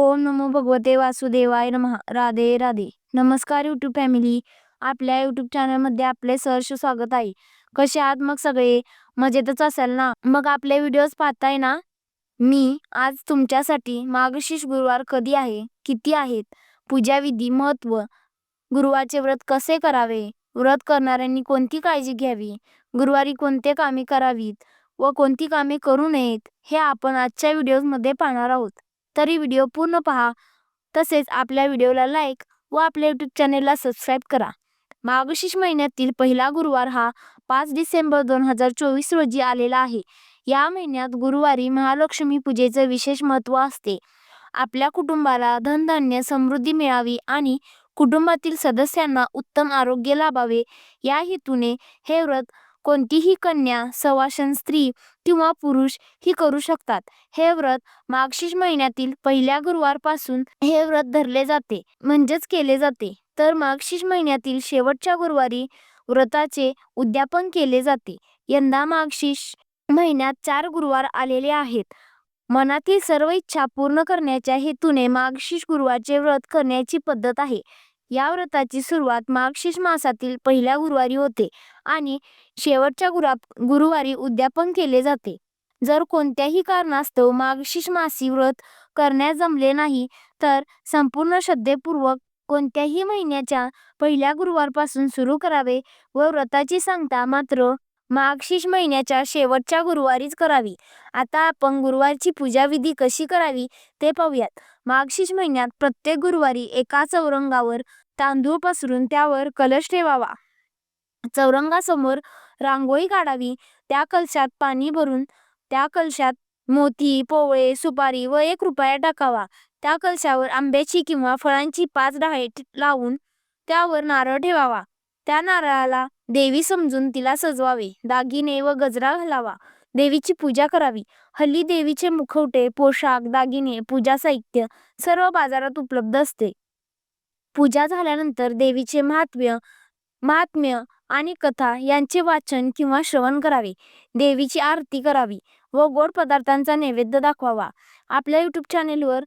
ओम नमो भगवते वासुदेवाय नमः. राधे राधे. नमस्कार यूट्यूब फॅमिली आपल्या यूट्यूब चॅनलमध्ये आपले सहर्ष स्वागत आहे. कसे आहात मग सगळे? मजेतच असाल ना? मग आपले व्हिडिओज पाहताय ना? मी आज तुमच्यासाठी मार्गशीर्ष गुरुवार कधी आहे? किती आहेत? पूजाविधी महत्त्व गुरुवारचे व्रत कसे करावे? व्रत करणाऱ्यांनी कोणती काळजी घ्यावी? गुरुवारी कोणते कामे करावीत? व कोणती कामे करू नयेत? हे आपण आजच्या व्हिडिओजमध्ये पाहणार आहोत. तरी व्हिडिओ पूर्ण पहा. तसेच आपल्या व्हिडिओला लाईक व आपल्या यूट्यूब चॅनेलला सबस्क्राईब करा. मार्गशीर्ष महिन्यातील पहिला गुरुवार हा पाच डिसेंबर दोन हजार चोवीस रोजी आलेला आहे. या महिन्यात गुरुवारी महालक्ष्मी पूजेचं विशेष महत्त्व असते. आपल्या कुटुंबाला धनधान्य समृद्धी मिळावी आणि कुटुंबातील सदस्यांना उत्तम आरोग्य लाभावे. या हेतूने हे व्रत कोणतीही कन्या सवाशन स्त्री किंवा पुरुष ही करू शकतात. हे व्रत मागशीष महिन्यातील पहिल्या गुरुवारपासून हे व्रत धरले जाते म्हणजेच केले जाते. तर मागशीष महिन्यातील शेवटच्या गुरुवारी व्रताचे उद्यापन केले जाते. यंदा मागशीष महिन्यात चार गुरुवार आलेले आहेत. मनातील सर्व इच्छा पूर्ण करण्याच्या हेतूने मागशीष गुरुवारचे व्रत करण्याची पद्धत आहे. या व्रताची सुरुवात मार्गशीर्ष मासातील पहिल्या गुरुवारी होते आणि शेवटच्या गुरा गुरुवारी उद्यापन केले जाते. जर कोणत्याही कारणास्तव मार्गशीर्ष मासी व्रत करण्यास जमले नाही तर संपूर्ण श्रद्धेपूर्वक कोणत्याही महिन्याच्या पहिल्या गुरुवारपासून सुरू करावे व व्रताची सांगता मात्र मागशीष महिन्याच्या शेवटच्या गुरुवारीच करावी. आता आपण गुरुवारची पूजाविधी कशी करावी ते पाहूयात. मागशीष महिन्यात प्रत्येक गुरुवारी एका चौरंगावर तांदूळ पसरून त्यावर कलश ठेवावा. चौरंगासमोर रांगोळी काढावी. त्या कलशात पाणी भरून त्या कलशात मोती पोवळे सुपारी व एक रुपया टाकावा. त्या कलशावर आंब्याची किंवा फळांची पाच डहाळे लावून त्यावर नारळ ठेवावा. त्या नारळाला देवी समजून तिला सजवावे. दागिने व गजरा घालावा. देवीची पूजा करावी. हल्ली देवीचे मुखवटे पोशाख दागिने पूजा साहित्य सर्व बाजारात उपलब्ध असते. पूजा झाल्यानंतर देवीचे महात्म्य महात्म्य आणि कथा यांचे वाचन किंवा श्रवण करावे. देवीची आरती करावी व गोड पदार्थांचा नैवेद्य दाखवावा. आपल्या यूट्यूब चॅनेलवर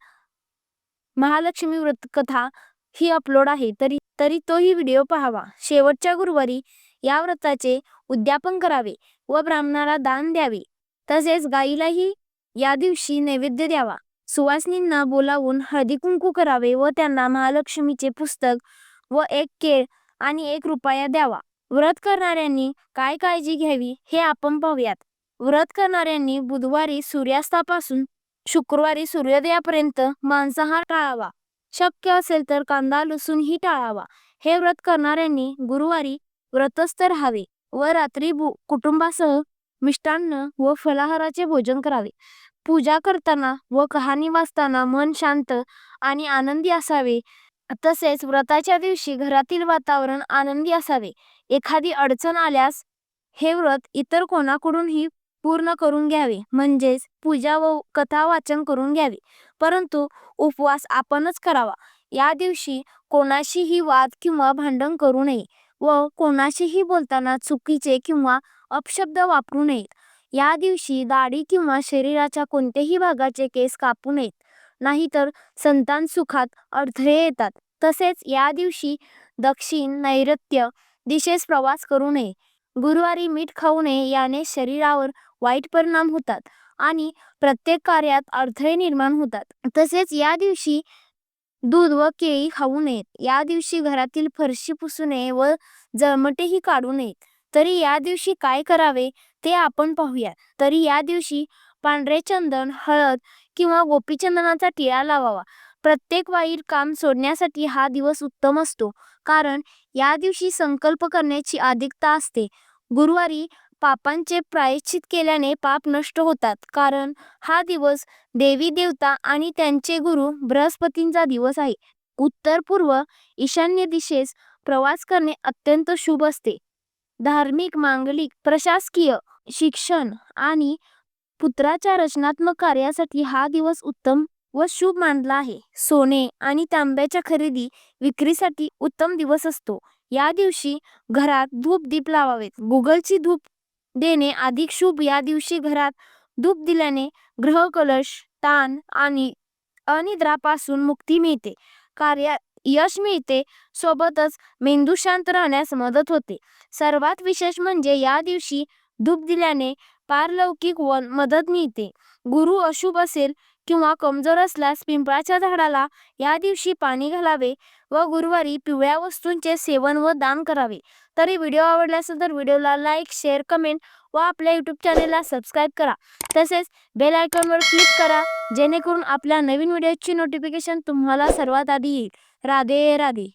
महालक्ष्मी व्रत कथा ही अपलोड आहे तरी तरी तोही व्हिडिओ पाहावा. शेवटच्या गुरुवारी या व्रताचे उद्यापन करावे व ब्राह्मणाला दान द्यावे. तसेच गाईलाही या दिवशी नैवेद्य द्यावा. सुवासिनींना बोलावून हळदी कुंकू करावे व त्यांना महालक्ष्मीचे पुस्तक व एक केळ आणि एक रुपया द्यावा. व्रत करणाऱ्यांनी काय काळजी घ्यावी हे आपण पाहूयात. व्रत करणाऱ्यांनी बुधवारी सूर्यास्तापासून शुक्रवारी सूर्योदयापर्यंत मांसाहार टाळावा. शक्य असेल तर कांदा लसूणही टाळावा. हे व्रत करणाऱ्यांनी गुरुवारी व्रतस्थ राहावे व रात्री कुटुंबासह मिष्टान्न व फलाहाराचे भोजन करावे. पूजा करताना व कहाणी वाचताना मन शांत आणि आनंदी असावे. तसेच व्रताच्या दिवशी घरातील वातावरण आनंदी असावे. एखादी अडचण आल्यास हे व्रत इतर कोणाकडूनही पूर्ण करून घ्यावे. म्हणजेच पूजा व कथा वाचन करून घ्यावे. परंतु उपवास आपणच करावा. या दिवशी कोणाशीही वाद किंवा भांडण करू नये व कोणाशीही बोलताना चुकीचे किंवा अपशब्द वापरू नयेत. या दिवशी दाढी किंवा शरीराच्या कोणत्याही भागाचे केस कापू नयेत. नाहीतर संतान सुखात अडथळे येतात. तसेच या दिवशी दक्षिण नैऋत्य दिशेस प्रवास करू नये. गुरुवारी मीठ खाऊ नये याने शरीरावर वाईट परिणाम होतात आणि प्रत्येक कार्यात अडथळे निर्माण होतात. तसेच या दिवशी दूध व केळी खाऊ नयेत. या दिवशी घरातील फरशी पुसू नये व जळमटेही काढू नयेत. तरी या दिवशी काय करावे ते आपण पाहूया तरी या दिवशी पांढरे चंदन हळद किंवा गोपीचंदनाचा टिळा लावावा. प्रत्येक वाईट काम सोडण्यासाठी हा दिवस उत्तम असतो. कारण या दिवशी संकल्प करण्याची अधिकता असते. गुरुवारी पापांचे प्रायश्चित केल्याने पाप नष्ट होतात. कारण हा दिवस देवी देवता आणि त्यांचे गुरु बृहस्पतींचा दिवस आहे. उत्तर पूर्व ईशान्य दिशेस प्रवास करणे अत्यंत शुभ असते. धार्मिक मांगलिक प्रशासकीय शिक्षण आणि पुत्राच्या रचनात्मक कार्यासाठी हा दिवस उत्तम व शुभ मानला आहे. सोने आणि तांब्याच्या खरेदी विक्रीसाठी उत्तम दिवस असतो. या दिवशी घरात धूप दीप लावावेत. गुगलची धूप देणे अधिक शुभ या दिवशी घरात धूप दिल्याने ग्रह कलश ताण आणि अनिद्रापासून मुक्ती मिळते. कार्यात यश मिळते. सोबतच मेंदू शांत राहण्यास मदत होते. सर्वात विशेष म्हणजे या दिवशी धूप दिल्याने पारलौकिक वन मदत मिळते. गुरु अशुभ असेल किंवा कमजोर असल्यास पिंपळाच्या झाडाला या दिवशी पाणी घालावे व गुरुवारी पिवळ्या वस्तूंचे सेवन व दान करावे. तरी व्हिडिओ आवडला असेल तर व्हिडिओला लाईक शेअर कमेंट व आपल्या यूट्यूब चॅनेलला सबस्क्राईब करा. तसेच बेल आयकॉनवर क्लिक करा जेणेकरून आपल्या नवीन व्हिडिओची नोटिफिकेशन तुम्हाला सर्वात आधी येईल. राधे राधे.